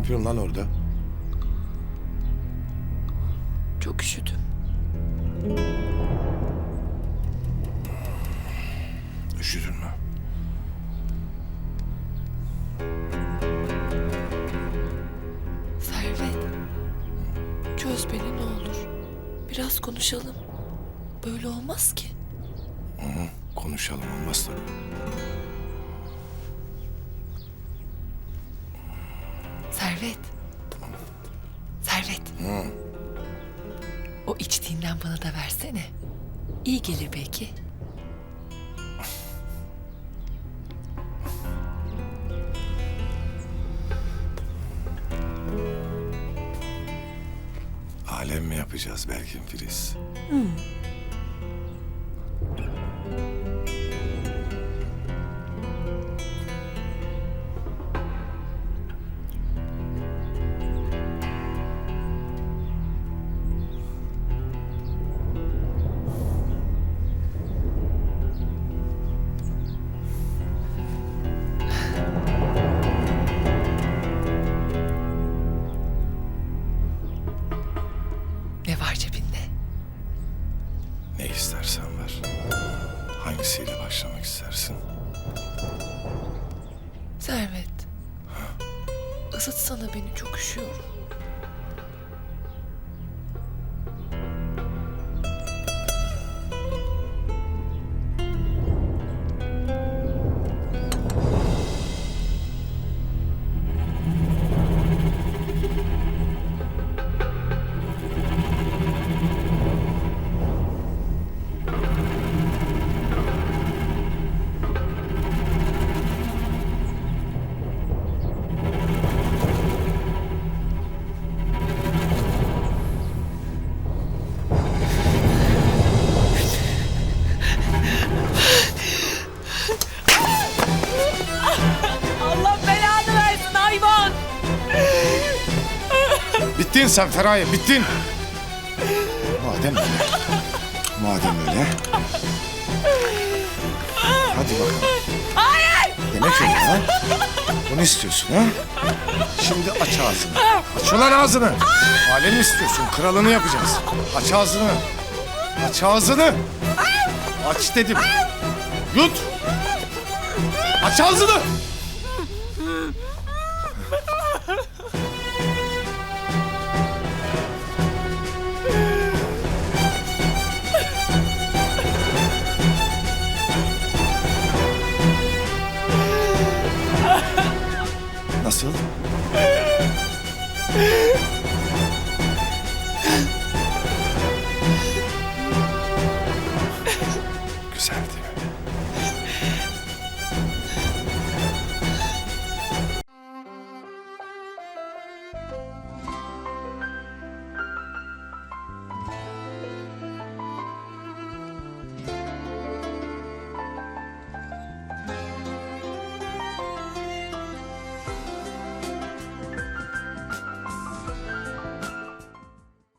yapıyorsun lan orada? Çok üşüdüm. Üşüdün mü? Servet. Çöz beni ne olur. Biraz konuşalım. Böyle olmaz ki. Konuşalım olmaz tabii. Servet. Servet. O içtiğinden bana da versene. İyi gelir belki. Alem mi yapacağız Belgin Filiz? Ne var cebinde? Ne istersen ver. Hangisiyle başlamak istersin? Servet. Isıtsana beni çok üşüyorum. Bittin sen Feraye, bittin. Madem öyle. Madem öyle. Hadi bakalım. Hayır! Demek öyle ha? Bunu istiyorsun ha? Şimdi aç ağzını. Aç ulan ağzını. Alemi istiyorsun, kralını yapacağız. Aç ağzını. Aç ağzını. Aç dedim. Yut. Aç ağzını. Nasıl? Güzel değil mi?